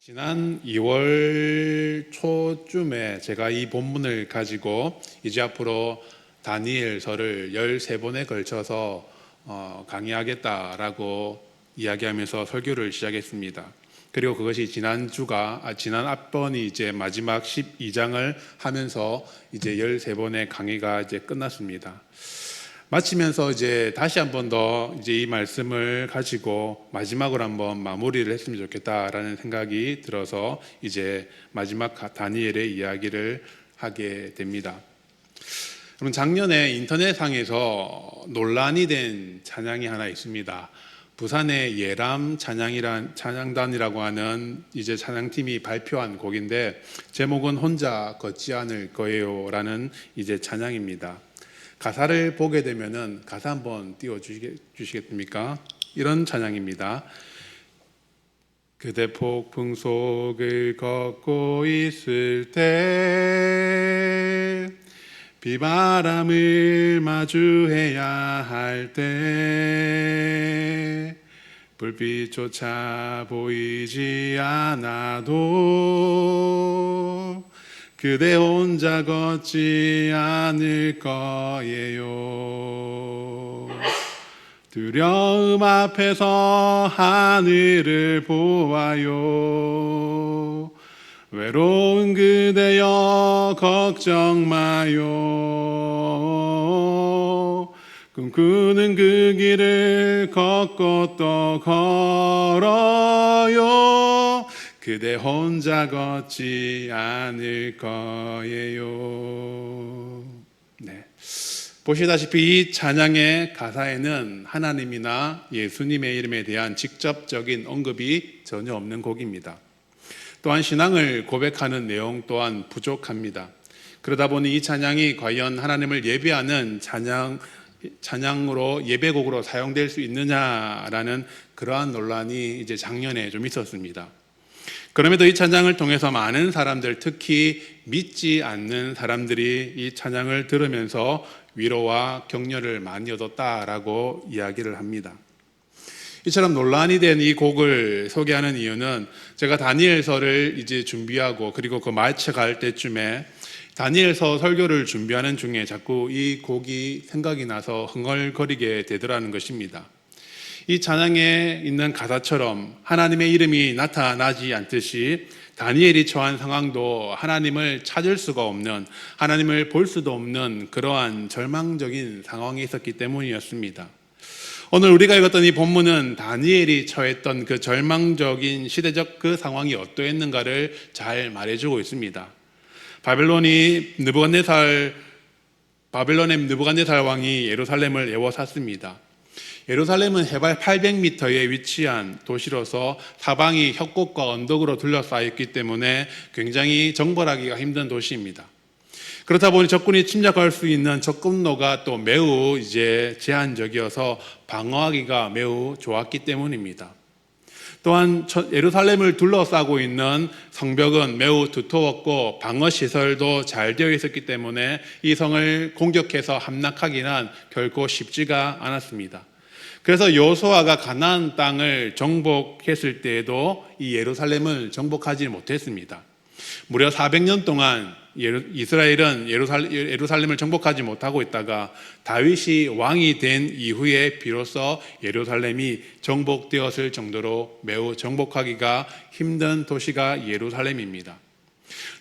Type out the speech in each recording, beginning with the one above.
지난 2월 초쯤에 제가 이 본문을 가지고 이제 앞으로 다니엘서를 13번에 걸쳐서 어, 강의하겠다라고 이야기하면서 설교를 시작했습니다. 그리고 그것이 지난 주가 아, 지난 앞번이 이제 마지막 12장을 하면서 이제 13번의 강의가 이제 끝났습니다. 마치면서 이제 다시 한 번 더 이제 이 말씀을 가지고 마지막으로 한번 마무리를 했으면 좋겠다라는 생각이 들어서 이제 마지막 가- 다니엘의 이야기를 하게 됩니다. 그럼 작년에 인터넷상에서 논란이 된 찬양이 하나 있습니다. 부산의 예람 찬양이란 찬양단이라고 하는 이제 찬양팀이 발표한 곡인데 제목은 혼자 걷지 않을 거예요라는 이제 찬양입니다. 가사를 보게 되면은 가사 한번 띄워 주시겠습니까? 이런 찬양입니다. 그대 폭풍 속을 걷고 있을 때 비바람을 마주해야 할 때 불빛조차 보이지 않아도 그대 혼자 걷지 않을 거예요. 두려움 앞에서 하늘을 보아요. 외로운 그대여 걱정 마요. 꿈꾸는 그 길을 걷고 또 걸어요. 그대 혼자 걷지 않을 거예요. 네. 보시다시피 이 찬양의 가사에는 하나님이나 예수님의 이름에 대한 직접적인 언급이 전혀 없는 곡입니다. 또한 신앙을 고백하는 내용 또한 부족합니다. 그러다 보니 이 찬양이 과연 하나님을 예배하는 찬양 찬양으로 예배곡으로 사용될 수 있느냐라는 그러한 논란이 이제 작년에 좀 있었습니다. 그럼에도 이 찬양을 통해서 많은 사람들, 특히 믿지 않는 사람들이 이 찬양을 들으면서 위로와 격려를 많이 얻었다라고 이야기를 합니다. 이처럼 논란이 된 이 곡을 소개하는 이유는 제가 다니엘서를 이제 준비하고 그리고 그 마쳐 갈 때쯤에 다니엘서 설교를 준비하는 중에 자꾸 이 곡이 생각이 나서 흥얼거리게 되더라는 것입니다. 이 찬양에 있는 가사처럼 하나님의 이름이 나타나지 않듯이 다니엘이 처한 상황도 하나님을 찾을 수가 없는 하나님을 볼 수도 없는 그러한 절망적인 상황에 있었기 때문이었습니다. 오늘 우리가 읽었던 이 본문은 다니엘이 처했던 그 절망적인 시대적 그 상황이 어떠했는가를 잘 말해주고 있습니다. 바벨론이 느부갓네살 바벨론의 느부갓네살 왕이 예루살렘을 에워쌌습니다. 예루살렘은 해발 800m에 위치한 도시로서 사방이 협곡과 언덕으로 둘러싸였기 때문에 굉장히 정벌하기가 힘든 도시입니다. 그렇다 보니 적군이 침략할 수 있는 접근로가 또 매우 이제 제한적이어서 방어하기가 매우 좋았기 때문입니다. 또한 예루살렘을 둘러싸고 있는 성벽은 매우 두터웠고 방어 시설도 잘 되어 있었기 때문에 이 성을 공격해서 함락하기는 결코 쉽지가 않았습니다. 그래서 요소아가 가나안 땅을 정복했을 때에도 이 예루살렘을 정복하지 못했습니다. 무려 400년 동안 이스라엘은 예루살렘을 정복하지 못하고 있다가 다윗이 왕이 된 이후에 비로소 예루살렘이 정복되었을 정도로 매우 정복하기가 힘든 도시가 예루살렘입니다.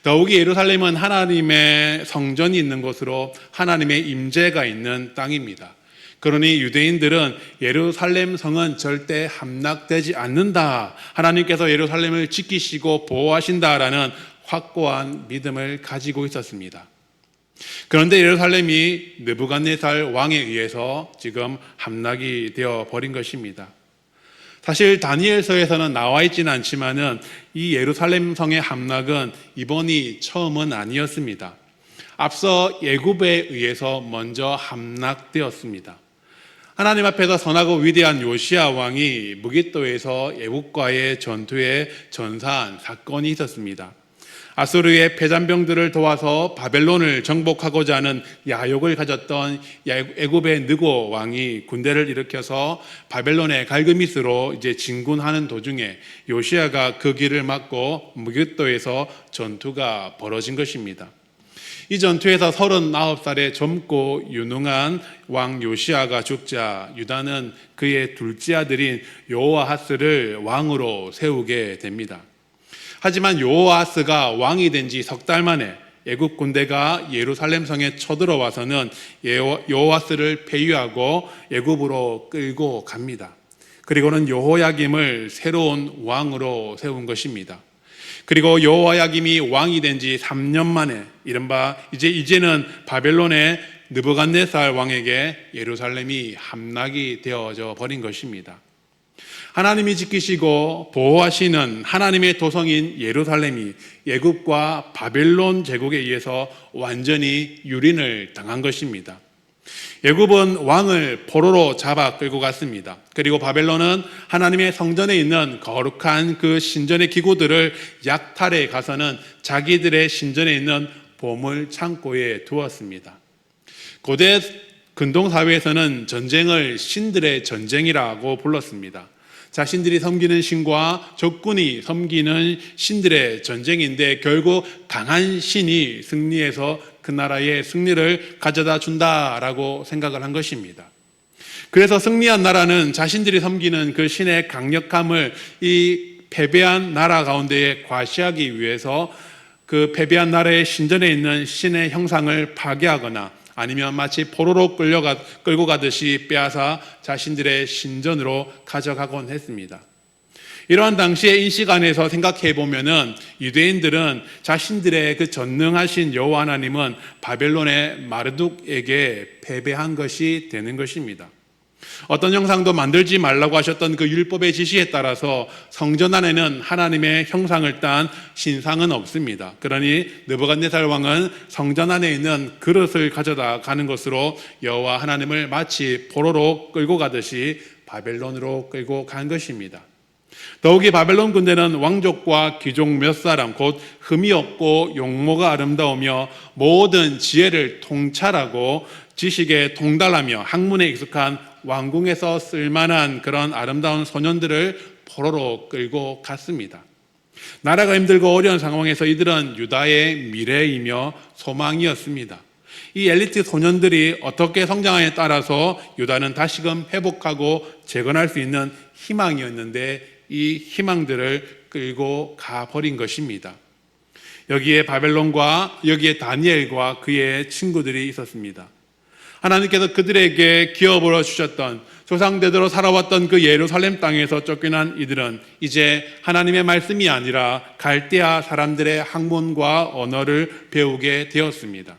더욱이 예루살렘은 하나님의 성전이 있는 곳으로 하나님의 임재가 있는 땅입니다. 그러니 유대인들은 예루살렘 성은 절대 함락되지 않는다. 하나님께서 예루살렘을 지키시고 보호하신다라는 확고한 믿음을 가지고 있었습니다. 그런데 예루살렘이 느부갓네살 왕에 의해서 지금 함락이 되어 버린 것입니다. 사실 다니엘서에서는 나와 있지는 않지만은 이 예루살렘 성의 함락은 이번이 처음은 아니었습니다. 앞서 예굽에 의해서 먼저 함락되었습니다. 하나님 앞에서 선하고 위대한 요시아 왕이 무기또에서 예국과의 전투에 전사한 사건이 있었습니다. 아수르의 패잔병들을 도와서 바벨론을 정복하고자 하는 야욕을 가졌던 애굽의 느고 왕이 군대를 일으켜서 바벨론의 갈그미스로 이제 진군하는 도중에 요시아가 그 길을 막고 무교도에서 전투가 벌어진 것입니다. 이 전투에서 39살의 젊고 유능한 왕 요시아가 죽자 유다는 그의 둘째 아들인 요아하스를 왕으로 세우게 됩니다. 하지만 요아스가 왕이 된 지 석 달 만에 애국 군대가 예루살렘 성에 쳐들어와서는 요아스를 폐위하고 애굽으로 끌고 갑니다. 그리고는 여호야김을 새로운 왕으로 세운 것입니다. 그리고 여호야김이 왕이 된 지 3년 만에 이른바 이제 이제는 바벨론의 느부갓네살 왕에게 예루살렘이 함락이 되어져 버린 것입니다. 하나님이 지키시고 보호하시는 하나님의 도성인 예루살렘이 예굽과 바벨론 제국에 의해서 완전히 유린을 당한 것입니다. 예굽은 왕을 포로로 잡아 끌고 갔습니다. 그리고 바벨론은 하나님의 성전에 있는 거룩한 그 신전의 기구들을 약탈해 가서는 자기들의 신전에 있는 보물 창고에 두었습니다. 고대 근동 사회에서는 전쟁을 신들의 전쟁이라고 불렀습니다. 자신들이 섬기는 신과 적군이 섬기는 신들의 전쟁인데 결국 강한 신이 승리해서 그 나라의 승리를 가져다 준다라고 생각을 한 것입니다. 그래서 승리한 나라는 자신들이 섬기는 그 신의 강력함을 이 패배한 나라 가운데에 과시하기 위해서 그 패배한 나라의 신전에 있는 신의 형상을 파괴하거나 아니면 마치 포로로 끌려가 끌고 가듯이 빼앗아 자신들의 신전으로 가져가곤 했습니다. 이러한 당시의 인식 안에서 생각해 보면은 유대인들은 자신들의 그 전능하신 여호와 하나님은 바벨론의 마르둑에게 패배한 것이 되는 것입니다. 어떤 형상도 만들지 말라고 하셨던 그 율법의 지시에 따라서 성전 안에는 하나님의 형상을 딴 신상은 없습니다. 그러니 느부갓네살 왕은 성전 안에 있는 그릇을 가져다 가는 것으로 여호와 하나님을 마치 포로로 끌고 가듯이 바벨론으로 끌고 간 것입니다. 더욱이 바벨론 군대는 왕족과 귀족 몇 사람 곧 흠이 없고 용모가 아름다우며 모든 지혜를 통찰하고 지식에 동달하며 학문에 익숙한 왕궁에서 쓸만한 그런 아름다운 소년들을 포로로 끌고 갔습니다. 나라가 힘들고 어려운 상황에서 이들은 유다의 미래이며 소망이었습니다. 이 엘리트 소년들이 어떻게 성장하에 따라서 유다는 다시금 회복하고 재건할 수 있는 희망이었는데 이 희망들을 끌고 가버린 것입니다. 여기에 바벨론과 여기에 다니엘과 그의 친구들이 있었습니다. 하나님께서 그들에게 기업으로 주셨던 조상대대로 살아왔던 그 예루살렘 땅에서 쫓겨난 이들은 이제 하나님의 말씀이 아니라 갈대아 사람들의 학문과 언어를 배우게 되었습니다.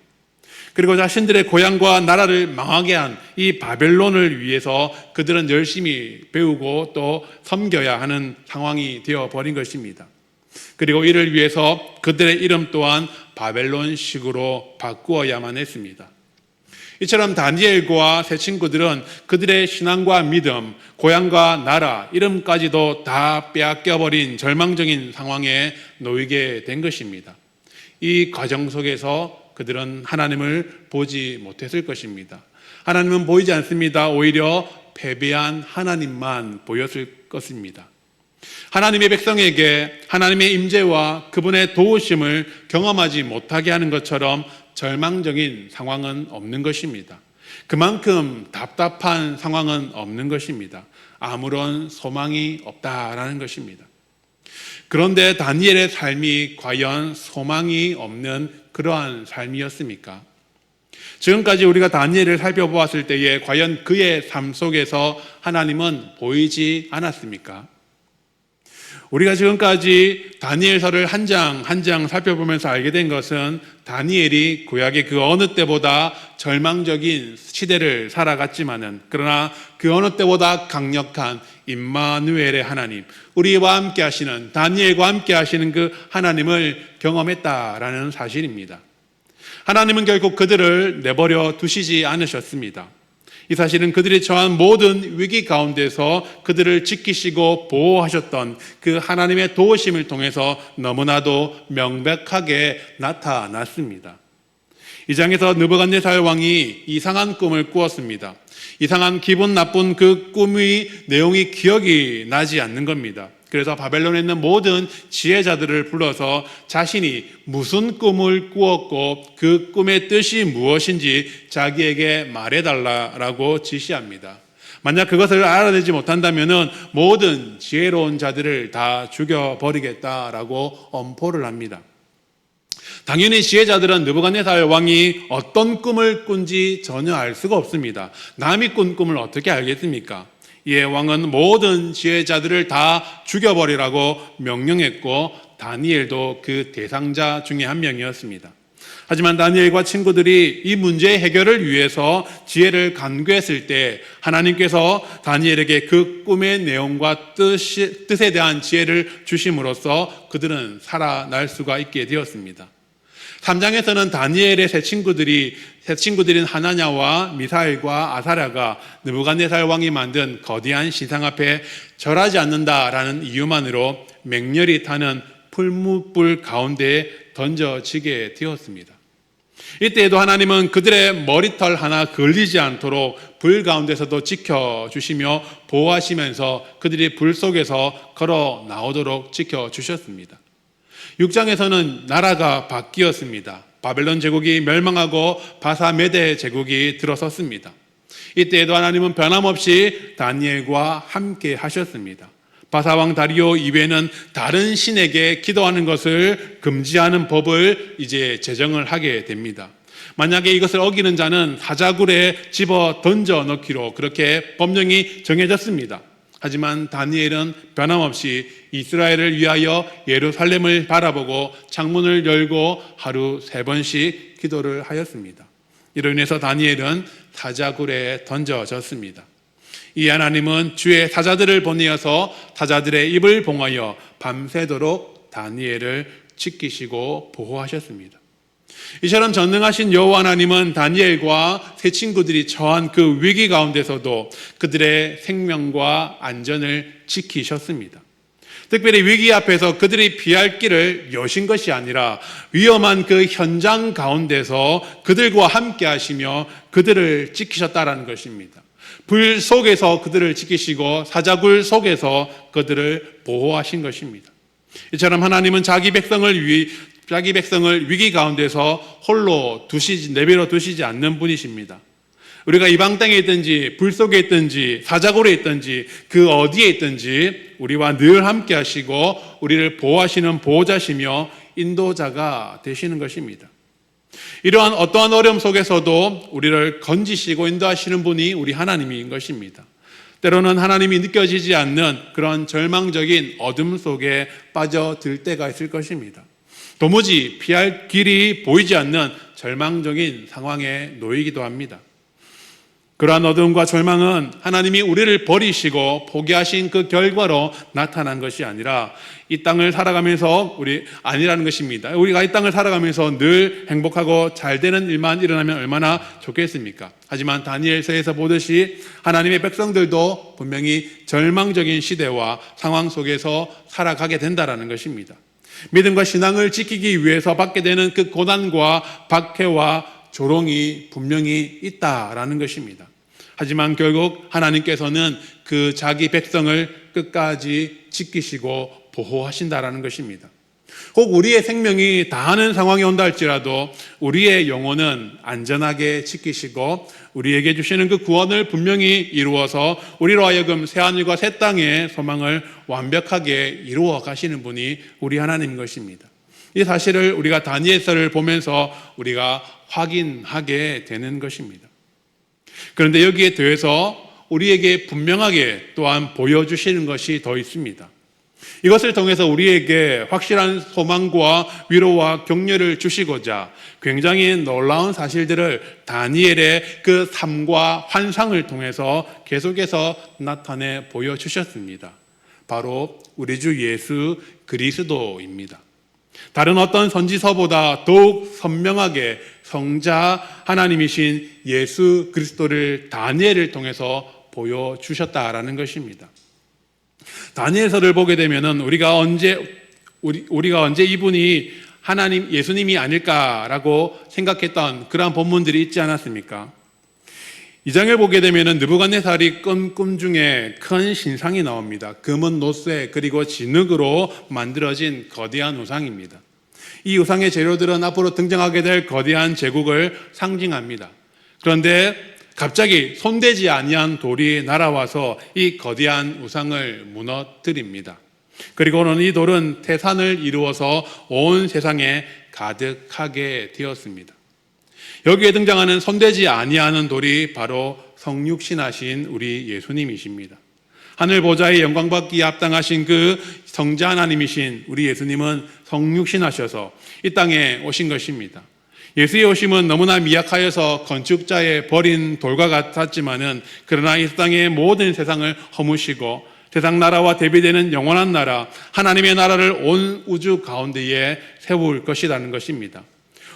그리고 자신들의 고향과 나라를 망하게 한 이 바벨론을 위해서 그들은 열심히 배우고 또 섬겨야 하는 상황이 되어 버린 것입니다. 그리고 이를 위해서 그들의 이름 또한 바벨론식으로 바꾸어야만 했습니다. 이처럼 다니엘과 새 친구들은 그들의 신앙과 믿음, 고향과 나라, 이름까지도 다 빼앗겨버린 절망적인 상황에 놓이게 된 것입니다. 이 과정 속에서 그들은 하나님을 보지 못했을 것입니다. 하나님은 보이지 않습니다. 오히려 패배한 하나님만 보였을 것입니다. 하나님의 백성에게 하나님의 임재와 그분의 도우심을 경험하지 못하게 하는 것처럼 절망적인 상황은 없는 것입니다. 그만큼 답답한 상황은 없는 것입니다. 아무런 소망이 없다라는 것입니다. 그런데 다니엘의 삶이 과연 소망이 없는 그러한 삶이었습니까? 지금까지 우리가 다니엘을 살펴보았을 때에 과연 그의 삶 속에서 하나님은 보이지 않았습니까? 우리가 지금까지 다니엘서를 한 장 한장 살펴보면서 알게 된 것은 다니엘이 구약의 그 어느 때보다 절망적인 시대를 살아갔지만은 그러나 그 어느 때보다 강력한 임마누엘의 하나님, 우리와 함께 하시는 다니엘과 함께 하시는 그 하나님을 경험했다라는 사실입니다. 하나님은 결국 그들을 내버려 두시지 않으셨습니다. 이 사실은 그들이 처한 모든 위기 가운데서 그들을 지키시고 보호하셨던 그 하나님의 도우심을 통해서 너무나도 명백하게 나타났습니다. 이 장에서 느부갓네살 왕이 이상한 꿈을 꾸었습니다. 이상한 기분 나쁜 그 꿈의 내용이 기억이 나지 않는 겁니다. 그래서 바벨론에 있는 모든 지혜자들을 불러서 자신이 무슨 꿈을 꾸었고 그 꿈의 뜻이 무엇인지 자기에게 말해달라라고 지시합니다. 만약 그것을 알아내지 못한다면 모든 지혜로운 자들을 다 죽여버리겠다라고 엄포를 합니다. 당연히 지혜자들은 느부갓네살 왕이 어떤 꿈을 꾼지 전혀 알 수가 없습니다. 남이 꾼 꿈을 어떻게 알겠습니까? 이에 왕은 모든 지혜자들을 다 죽여버리라고 명령했고 다니엘도 그 대상자 중에 한 명이었습니다. 하지만 다니엘과 친구들이 이 문제의 해결을 위해서 지혜를 간구했을 때 하나님께서 다니엘에게 그 꿈의 내용과 뜻이, 뜻에 대한 지혜를 주심으로써 그들은 살아날 수가 있게 되었습니다. 3장에서는 다니엘의 세 친구들이 세 친구들인 하나냐와 미사엘과 아사랴가 느부갓네살 왕이 만든 거대한 신상 앞에 절하지 않는다라는 이유만으로 맹렬히 타는 풀무불 가운데에 던져지게 되었습니다. 이때에도 하나님은 그들의 머리털 하나 걸리지 않도록 불 가운데서도 지켜주시며 보호하시면서 그들이 불 속에서 걸어 나오도록 지켜주셨습니다. 6장에서는 나라가 바뀌었습니다. 바벨론 제국이 멸망하고 바사 메데 제국이 들어섰습니다. 이때에도 하나님은 변함없이 다니엘과 함께 하셨습니다. 바사왕 다리오 이외에는 다른 신에게 기도하는 것을 금지하는 법을 이제 제정을 하게 됩니다. 만약에 이것을 어기는 자는 사자굴에 집어 던져 넣기로 그렇게 법령이 정해졌습니다. 하지만 다니엘은 변함없이 이스라엘을 위하여 예루살렘을 바라보고 창문을 열고 하루 세 번씩 기도를 하였습니다. 이로 인해서 다니엘은 사자굴에 던져졌습니다. 이 하나님은 주의 사자들을 보내어서 사자들의 입을 봉하여 밤새도록 다니엘을 지키시고 보호하셨습니다. 이처럼 전능하신 여호와 하나님은 다니엘과 세 친구들이 처한 그 위기 가운데서도 그들의 생명과 안전을 지키셨습니다. 특별히 위기 앞에서 그들이 피할 길을 여신 것이 아니라 위험한 그 현장 가운데서 그들과 함께 하시며 그들을 지키셨다라는 것입니다. 불 속에서 그들을 지키시고 사자굴 속에서 그들을 보호하신 것입니다. 이처럼 하나님은 자기 백성을 위, 자기 백성을 위기 가운데서 홀로 두시지 내버려 두시지 않는 분이십니다. 우리가 이방 땅에 있든지 불 속에 있든지 사자골에 있든지 그 어디에 있든지 우리와 늘 함께 하시고 우리를 보호하시는 보호자시며 인도자가 되시는 것입니다. 이러한 어떠한 어려움 속에서도 우리를 건지시고 인도하시는 분이 우리 하나님인 것입니다. 때로는 하나님이 느껴지지 않는 그런 절망적인 어둠 속에 빠져들 때가 있을 것입니다. 도무지 피할 길이 보이지 않는 절망적인 상황에 놓이기도 합니다. 그러한 어둠과 절망은 하나님이 우리를 버리시고 포기하신 그 결과로 나타난 것이 아니라 이 땅을 살아가면서 우리 아니라는 것입니다. 우리가 이 땅을 살아가면서 늘 행복하고 잘 되는 일만 일어나면 얼마나 좋겠습니까? 하지만 다니엘서에서 보듯이 하나님의 백성들도 분명히 절망적인 시대와 상황 속에서 살아가게 된다라는 것입니다. 믿음과 신앙을 지키기 위해서 받게 되는 그 고난과 박해와 조롱이 분명히 있다라는 것입니다. 하지만 결국 하나님께서는 그 자기 백성을 끝까지 지키시고 보호하신다라는 것입니다. 혹 우리의 생명이 다하는 상황이 온다 할지라도 우리의 영혼은 안전하게 지키시고 우리에게 주시는 그 구원을 분명히 이루어서 우리로 하여금 새하늘과 새 땅의 소망을 완벽하게 이루어 가시는 분이 우리 하나님인 것입니다. 이 사실을 우리가 다니엘서를 보면서 우리가 확인하게 되는 것입니다. 그런데 여기에 더해서 우리에게 분명하게 또한 보여주시는 것이 더 있습니다. 이것을 통해서 우리에게 확실한 소망과 위로와 격려를 주시고자 굉장히 놀라운 사실들을 다니엘의 그 삶과 환상을 통해서 계속해서 나타내 보여주셨습니다. 바로 우리 주 예수 그리스도입니다. 다른 어떤 선지서보다 더욱 선명하게 성자 하나님이신 예수 그리스도를 다니엘을 통해서 보여주셨다라는 것입니다. 다니엘서를 보게 되면은 우리가 언제 우리, 우리가 언제 이분이 하나님 예수님이 아닐까라고 생각했던 그러한 본문들이 있지 않았습니까? 이 장을 보게 되면은 느부갓네살이 꾼 꿈 중에 큰 신상이 나옵니다. 금은 노쇠 그리고 진흙으로 만들어진 거대한 우상입니다. 이 우상의 재료들은 앞으로 등장하게 될 거대한 제국을 상징합니다. 그런데 갑자기 손대지 아니한 돌이 날아와서 이 거대한 우상을 무너뜨립니다. 그리고는 이 돌은 태산을 이루어서 온 세상에 가득하게 되었습니다. 여기에 등장하는 손대지 아니하는 돌이 바로 성육신하신 우리 예수님이십니다. 하늘 보좌의 영광 받기에 합당하신 그 성자 하나님이신 우리 예수님은 성육신하셔서 이 땅에 오신 것입니다. 예수의 오심은 너무나 미약하여서 건축자의 버린 돌과 같았지만은 그러나 이 땅의 모든 세상을 허무시고 세상 나라와 대비되는 영원한 나라 하나님의 나라를 온 우주 가운데에 세울 것이라는 것입니다.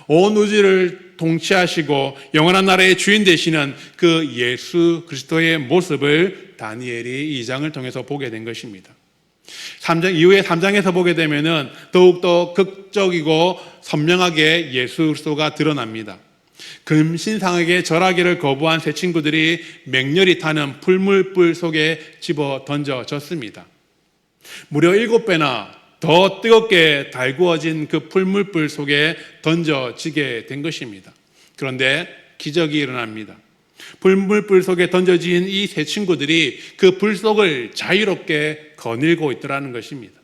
온 우주를 통치하시고 영원한 나라의 주인 되시는 그 예수 그리스도의 모습을 다니엘이 이 장을 통해서 보게 된 것입니다. 3장 이후에 3장에서 보게 되면은 더욱더 극적이고 선명하게 예수 그리스도가 드러납니다. 금신상에게 절하기를 거부한 새 친구들이 맹렬히 타는 풀물불 속에 집어 던져졌습니다. 무려 일곱 배나 더 뜨겁게 달구어진 그 풀물불 속에 던져지게 된 것입니다. 그런데 기적이 일어납니다. 불물불 속에 던져진 이 세 친구들이 그 불 속을 자유롭게 거닐고 있더라는 것입니다.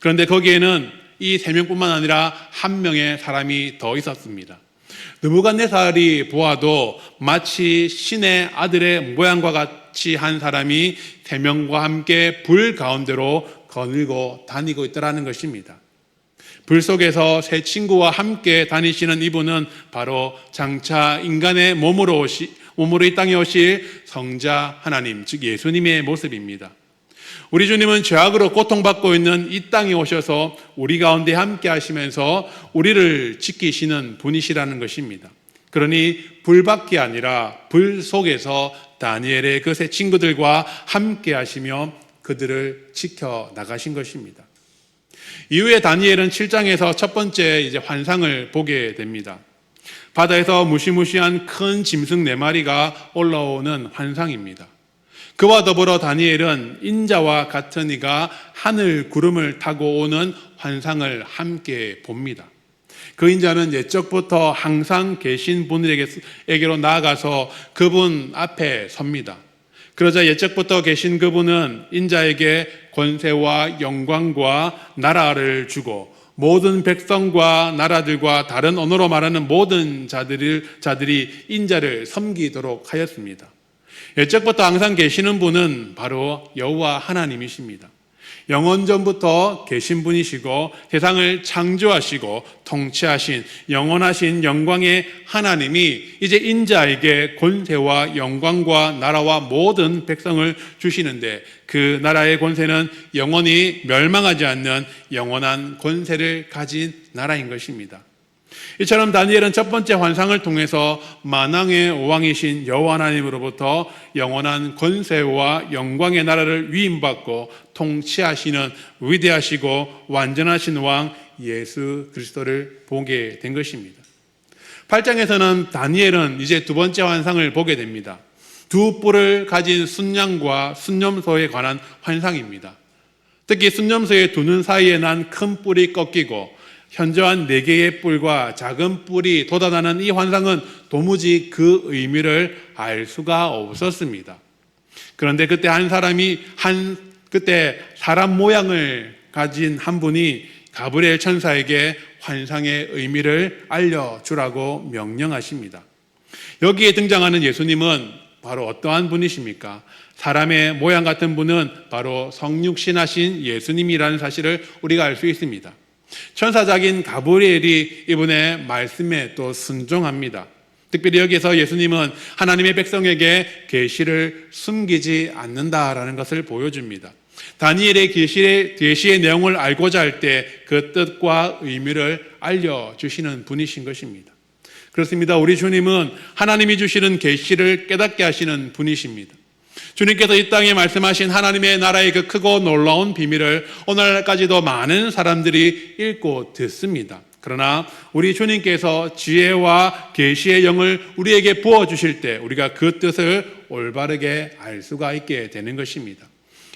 그런데 거기에는 이 세 명뿐만 아니라 한 명의 사람이 더 있었습니다. 느부갓네살이 보아도 마치 신의 아들의 모양과 같이 한 사람이 세 명과 함께 불 가운데로 거닐고 다니고 있더라는 것입니다. 불 속에서 새 친구와 함께 다니시는 이분은 바로 장차 인간의 몸으로 오시, 몸으로 이 땅에 오실 성자 하나님, 즉 예수님의 모습입니다. 우리 주님은 죄악으로 고통받고 있는 이 땅에 오셔서 우리 가운데 함께 하시면서 우리를 지키시는 분이시라는 것입니다. 그러니 불밖이 아니라 불 속에서 다니엘의 그세 친구들과 함께 하시며 그들을 지켜 나가신 것입니다. 이후에 다니엘은 7장에서 첫 번째 이제 환상을 보게 됩니다. 바다에서 무시무시한 큰 짐승 네 마리가 올라오는 환상입니다. 그와 더불어 다니엘은 인자와 같은 이가 하늘 구름을 타고 오는 환상을 함께 봅니다. 그 인자는 옛적부터 항상 계신 분에게로 나아가서 그분 앞에 섭니다. 그러자 옛적부터 계신 그분은 인자에게 권세와 영광과 나라를 주고 모든 백성과 나라들과 다른 언어로 말하는 모든 자들을, 자들이 인자를 섬기도록 하였습니다. 옛적부터 항상 계시는 분은 바로 여호와 하나님이십니다. 영원 전부터 계신 분이시고 세상을 창조하시고 통치하신 영원하신 영광의 하나님이 이제 인자에게 권세와 영광과 나라와 모든 백성을 주시는데 그 나라의 권세는 영원히 멸망하지 않는 영원한 권세를 가진 나라인 것입니다. 이처럼 다니엘은 첫 번째 환상을 통해서 만왕의 왕이신 여호와 하나님으로부터 영원한 권세와 영광의 나라를 위임받고 통치하시는 위대하시고 완전하신 왕 예수 그리스도를 보게 된 것입니다. 8장에서는 다니엘은 이제 두 번째 환상을 보게 됩니다. 두 뿔을 가진 순양과 순념소에 관한 환상입니다. 특히 순념소의 두 눈 사이에 난 큰 뿔이 꺾이고 현저한 네 개의 뿔과 작은 뿔이 돋아나는 이 환상은 도무지 그 의미를 알 수가 없었습니다. 그런데 그때 한 사람이 한 그때 사람 모양을 가진 한 분이 가브리엘 천사에게 환상의 의미를 알려주라고 명령하십니다. 여기에 등장하는 예수님은 바로 어떠한 분이십니까? 사람의 모양 같은 분은 바로 성육신하신 예수님이라는 사실을 우리가 알 수 있습니다. 천사작인 가브리엘이 이분의 말씀에 또 순종합니다. 특별히 여기서 예수님은 하나님의 백성에게 계시를 숨기지 않는다라는 것을 보여줍니다. 다니엘의 계시의, 계시의 내용을 알고자 할 때 그 뜻과 의미를 알려 주시는 분이신 것입니다. 그렇습니다. 우리 주님은 하나님이 주시는 계시를 깨닫게 하시는 분이십니다. 주님께서 이 땅에 말씀하신 하나님의 나라의 그 크고 놀라운 비밀을 오늘까지도 많은 사람들이 읽고 듣습니다. 그러나 우리 주님께서 지혜와 계시의 영을 우리에게 부어 주실 때 우리가 그 뜻을 올바르게 알 수가 있게 되는 것입니다.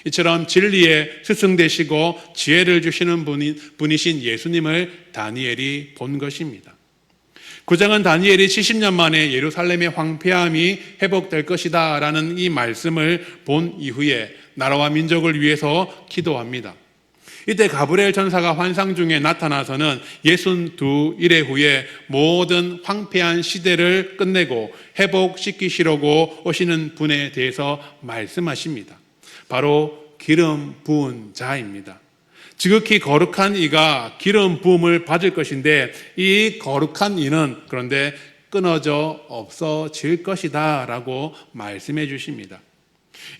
이처럼 진리의 스승 되시고 지혜를 주시는 분이, 분이신 예수님을 다니엘이 본 것입니다. 구장은 다니엘이 70년 만에 예루살렘의 황폐함이 회복될 것이다 라는 이 말씀을 본 이후에 나라와 민족을 위해서 기도합니다. 이때 가브리엘 전사가 환상 중에 나타나서는 62일의 후에 모든 황폐한 시대를 끝내고 회복시키시려고 오시는 분에 대해서 말씀하십니다. 바로 기름 부은 자입니다. 지극히 거룩한 이가 기름 부음을 받을 것인데 이 거룩한 이는 그런데 끊어져 없어질 것이다 라고 말씀해 주십니다.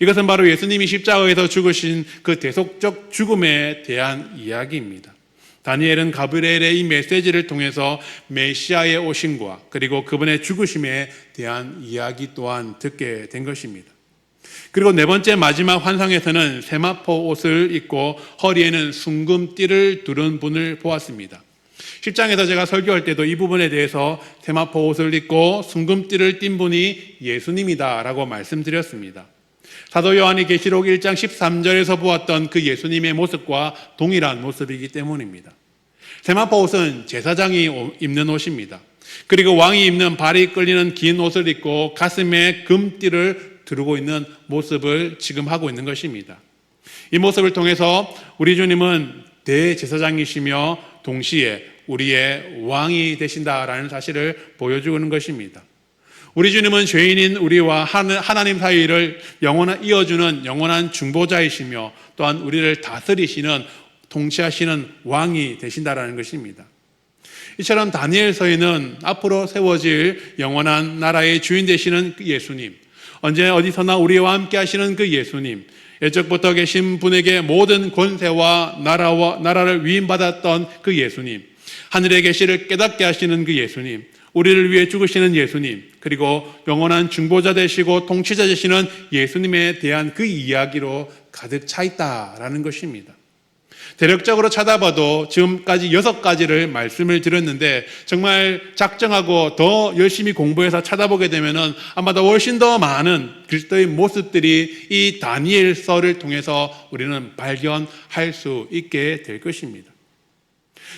이것은 바로 예수님이 십자가에서 죽으신 그 대속적 죽음에 대한 이야기입니다. 다니엘은 가브리엘의 이 메시지를 통해서 메시아의 오심과 그리고 그분의 죽으심에 대한 이야기 또한 듣게 된 것입니다. 그리고 네 번째 마지막 환상에서는 세마포 옷을 입고 허리에는 순금띠를 두른 분을 보았습니다. 10장에서 제가 설교할 때도 이 부분에 대해서 세마포 옷을 입고 순금띠를 띈 분이 예수님이다라고 말씀드렸습니다. 사도 요한이 계시록 1장 13절에서 보았던 그 예수님의 모습과 동일한 모습이기 때문입니다. 세마포 옷은 제사장이 입는 옷입니다. 그리고 왕이 입는 발이 끌리는 긴 옷을 입고 가슴에 금띠를 두르고 있는 모습을 지금 하고 있는 것입니다. 이 모습을 통해서 우리 주님은 대제사장이시며 동시에 우리의 왕이 되신다라는 사실을 보여주는 것입니다. 우리 주님은 죄인인 우리와 하나님 사이를 영원한 이어주는 영원한 중보자이시며 또한 우리를 다스리시는 통치하시는 왕이 되신다라는 것입니다. 이처럼 다니엘서에는 앞으로 세워질 영원한 나라의 주인 되시는 그 예수님, 언제 어디서나 우리와 함께 하시는 그 예수님, 예적부터 계신 분에게 모든 권세와 나라와 나라를 위임받았던 그 예수님, 하늘의 계시를 깨닫게 하시는 그 예수님, 우리를 위해 죽으시는 예수님, 그리고 영원한 중보자 되시고 통치자 되시는 예수님에 대한 그 이야기로 가득 차 있다라는 것입니다. 대략적으로 찾아봐도 지금까지 여섯 가지를 말씀을 드렸는데 정말 작정하고 더 열심히 공부해서 찾아보게 되면은 아마 더 훨씬 더 많은 그리스도의 모습들이 이 다니엘서를 통해서 우리는 발견할 수 있게 될 것입니다.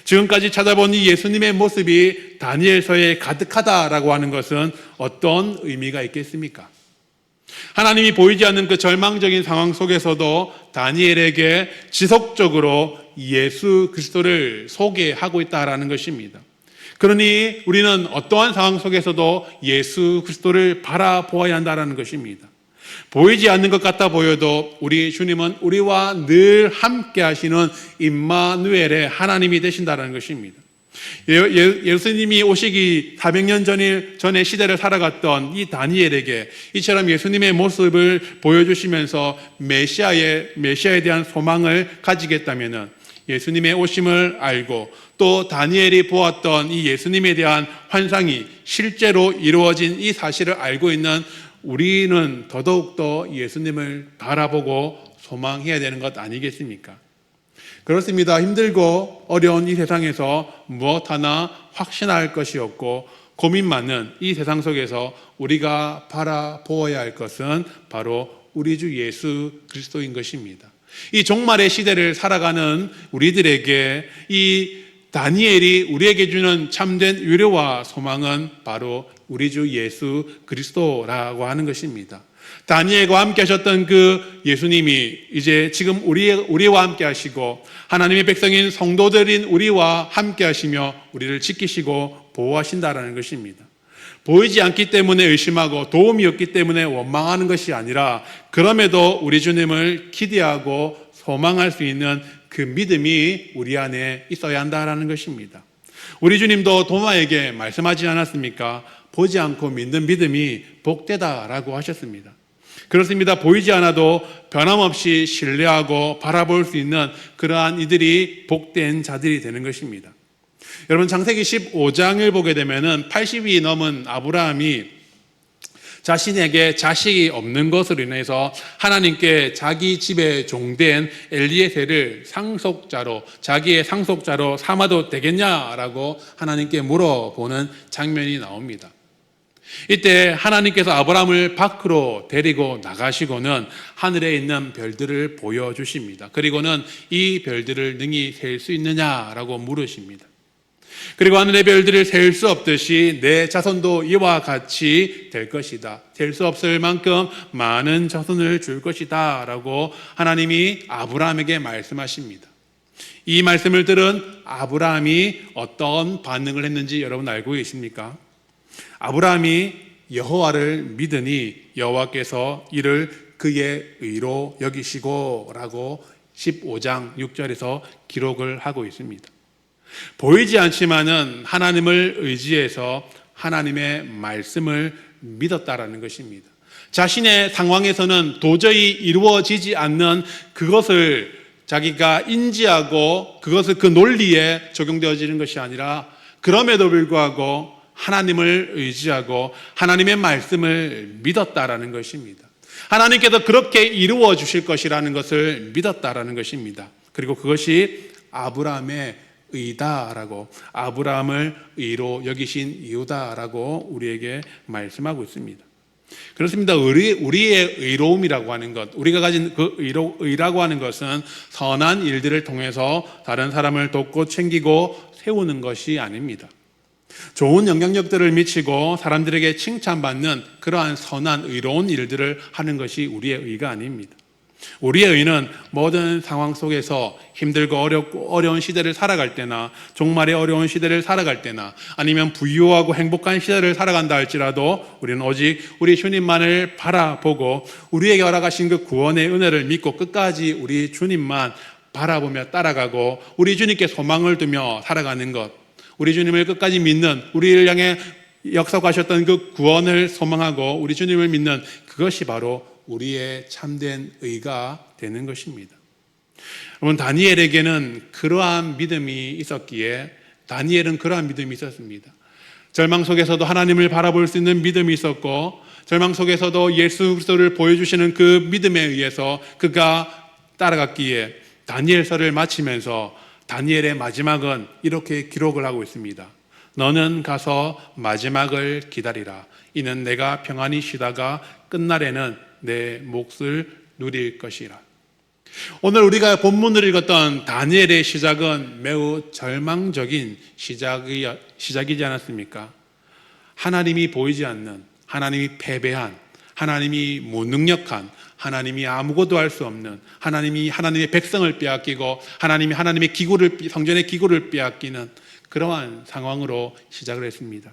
지금까지 찾아본 이 예수님의 모습이 다니엘서에 가득하다라고 하는 것은 어떤 의미가 있겠습니까? 하나님이 보이지 않는 그 절망적인 상황 속에서도 다니엘에게 지속적으로 예수 그리스도를 소개하고 있다라는 것입니다. 그러니 우리는 어떠한 상황 속에서도 예수 그리스도를 바라보아야 한다라는 것입니다. 보이지 않는 것 같아 보여도 우리 주님은 우리와 늘 함께 하시는 임마누엘의 하나님이 되신다는 것입니다. 예, 예, 예수님이 오시기 400년 전에, 전에 시대를 살아갔던 이 다니엘에게 이처럼 예수님의 모습을 보여주시면서 메시아의, 메시아에 대한 소망을 가지겠다면 예수님의 오심을 알고 또 다니엘이 보았던 이 예수님에 대한 환상이 실제로 이루어진 이 사실을 알고 있는 우리는 더더욱더 예수님을 바라보고 소망해야 되는 것 아니겠습니까? 그렇습니다. 힘들고 어려운 이 세상에서 무엇 하나 확신할 것이 없고 고민 많은 이 세상 속에서 우리가 바라보아야 할 것은 바로 우리 주 예수 그리스도인 것입니다. 이 종말의 시대를 살아가는 우리들에게 이 다니엘이 우리에게 주는 참된 위로와 소망은 바로 우리 주 예수 그리스도라고 하는 것입니다. 다니엘과 함께 하셨던 그 예수님이 이제 지금 우리, 우리와 함께 하시고 하나님의 백성인 성도들인 우리와 함께 하시며 우리를 지키시고 보호하신다라는 것입니다. 보이지 않기 때문에 의심하고 도움이 없기 때문에 원망하는 것이 아니라 그럼에도 우리 주님을 기대하고 소망할 수 있는 그 믿음이 우리 안에 있어야 한다라는 것입니다. 우리 주님도 도마에게 말씀하지 않았습니까? 보지 않고 믿는 믿음이 복되다라고 하셨습니다. 그렇습니다. 보이지 않아도 변함없이 신뢰하고 바라볼 수 있는 그러한 이들이 복된 자들이 되는 것입니다. 여러분 창세기 15장을 보게 되면은 80이 넘은 아브라함이 자신에게 자식이 없는 것으로 인해서 하나님께 자기 집에 종된 엘리에셀을 상속자로 자기의 상속자로 삼아도 되겠냐라고 하나님께 물어보는 장면이 나옵니다. 이때 하나님께서 아브라함을 밖으로 데리고 나가시고는 하늘에 있는 별들을 보여주십니다. 그리고는 이 별들을 능히 셀 수 있느냐라고 물으십니다. 그리고 하늘의 별들을 셀 수 없듯이 내 자손도 이와 같이 될 것이다. 셀 수 없을 만큼 많은 자손을 줄 것이다. 라고 하나님이 아브라함에게 말씀하십니다. 이 말씀을 들은 아브라함이 어떤 반응을 했는지 여러분 알고 계십니까? 아브라함이 여호와를 믿으니 여호와께서 이를 그의 의로 여기시고라고 15장 6절에서 기록을 하고 있습니다. 보이지 않지만은 하나님을 의지해서 하나님의 말씀을 믿었다라는 것입니다. 자신의 상황에서는 도저히 이루어지지 않는 그것을 자기가 인지하고 그것을 그 논리에 적용되어지는 것이 아니라 그럼에도 불구하고 하나님을 의지하고 하나님의 말씀을 믿었다라는 것입니다. 하나님께서 그렇게 이루어 주실 것이라는 것을 믿었다라는 것입니다. 그리고 그것이 아브라함의 의다라고 아브라함을 의로 여기신 이유다라고 우리에게 말씀하고 있습니다. 그렇습니다. 우리, 우리의 의로움이라고 하는 것, 우리가 가진 그 의로, 의라고 하는 것은 선한 일들을 통해서 다른 사람을 돕고 챙기고 세우는 것이 아닙니다. 좋은 영향력들을 미치고 사람들에게 칭찬받는 그러한 선한 의로운 일들을 하는 것이 우리의 의가 아닙니다. 우리의 의는 모든 상황 속에서 힘들고 어렵고 어려운 시대를 살아갈 때나 종말의 어려운 시대를 살아갈 때나 아니면 부유하고 행복한 시대를 살아간다 할지라도 우리는 오직 우리 주님만을 바라보고 우리에게 허락하신 그 구원의 은혜를 믿고 끝까지 우리 주님만 바라보며 따라가고 우리 주님께 소망을 두며 살아가는 것 우리 주님을 끝까지 믿는 우리를 향해 역사하셨던 그 구원을 소망하고 우리 주님을 믿는 그것이 바로 우리의 참된 의가 되는 것입니다. 여러분 다니엘에게는 그러한 믿음이 있었기에 다니엘은 그러한 믿음이 있었습니다. 절망 속에서도 하나님을 바라볼 수 있는 믿음이 있었고 절망 속에서도 예수 그리스도를 보여주시는 그 믿음에 의해서 그가 따라갔기에 다니엘서를 마치면서 다니엘의 마지막은 이렇게 기록을 하고 있습니다. 너는 가서 마지막을 기다리라. 이는 내가 평안히 쉬다가 끝날에는 내 몫을 누릴 것이라. 오늘 우리가 본문을 읽었던 다니엘의 시작은 매우 절망적인 시작이, 시작이지 않았습니까? 하나님이 보이지 않는, 하나님이 패배한, 하나님이 무능력한, 하나님이 아무것도 할 수 없는, 하나님이 하나님의 백성을 빼앗기고, 하나님이 하나님의 기구를, 성전의 기구를 빼앗기는 그러한 상황으로 시작을 했습니다.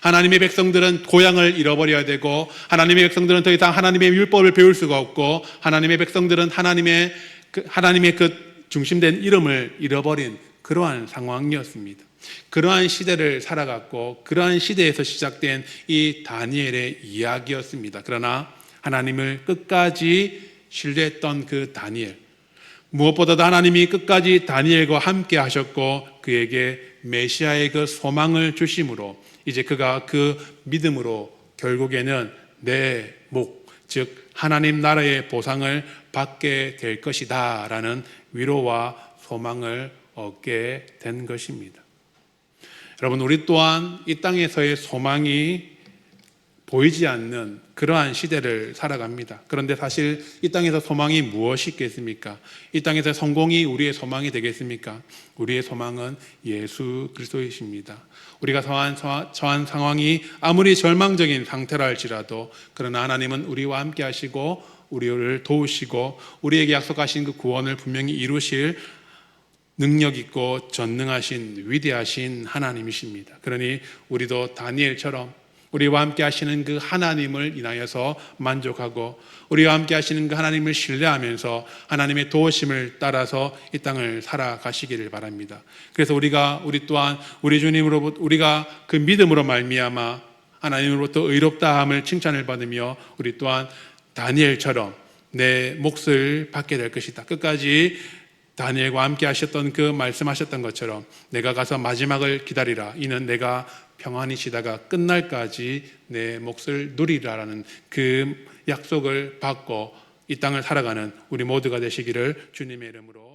하나님의 백성들은 고향을 잃어버려야 되고 하나님의 백성들은 더 이상 하나님의 율법을 배울 수가 없고 하나님의 백성들은 하나님의 그, 하나님의 그 중심된 이름을 잃어버린 그러한 상황이었습니다. 그러한 시대를 살아갔고 그러한 시대에서 시작된 이 다니엘의 이야기였습니다. 그러나 하나님을 끝까지 신뢰했던 그 다니엘 무엇보다도 하나님이 끝까지 다니엘과 함께 하셨고 그에게 메시아의 그 소망을 주심으로 이제 그가 그 믿음으로 결국에는 내 목, 즉 하나님 나라의 보상을 받게 될 것이다 라는 위로와 소망을 얻게 된 것입니다. 여러분 우리 또한 이 땅에서의 소망이 보이지 않는 그러한 시대를 살아갑니다. 그런데 사실 이 땅에서 소망이 무엇이 있겠습니까? 이 땅에서 성공이 우리의 소망이 되겠습니까? 우리의 소망은 예수 그리스도이십니다. 우리가 처한 상황이 아무리 절망적인 상태라 할지라도 그러나 하나님은 우리와 함께 하시고 우리를 도우시고 우리에게 약속하신 그 구원을 분명히 이루실 능력 있고 전능하신 위대하신 하나님이십니다. 그러니 우리도 다니엘처럼 우리와 함께 하시는 그 하나님을 인하여서 만족하고 우리와 함께 하시는 그 하나님을 신뢰하면서 하나님의 도우심을 따라서 이 땅을 살아가시기를 바랍니다. 그래서 우리가 우리 또한 우리 주님으로부터 우리가 그 믿음으로 말미암아 하나님으로부터 의롭다함을 칭찬을 받으며 우리 또한 다니엘처럼 내 몫을 받게 될 것이다. 끝까지 다니엘과 함께 하셨던 그 말씀하셨던 것처럼 내가 가서 마지막을 기다리라. 이는 내가 평안히 쉬다가 끝날까지 내 몫을 누리라라는 그 약속을 받고 이 땅을 살아가는 우리 모두가 되시기를 주님의 이름으로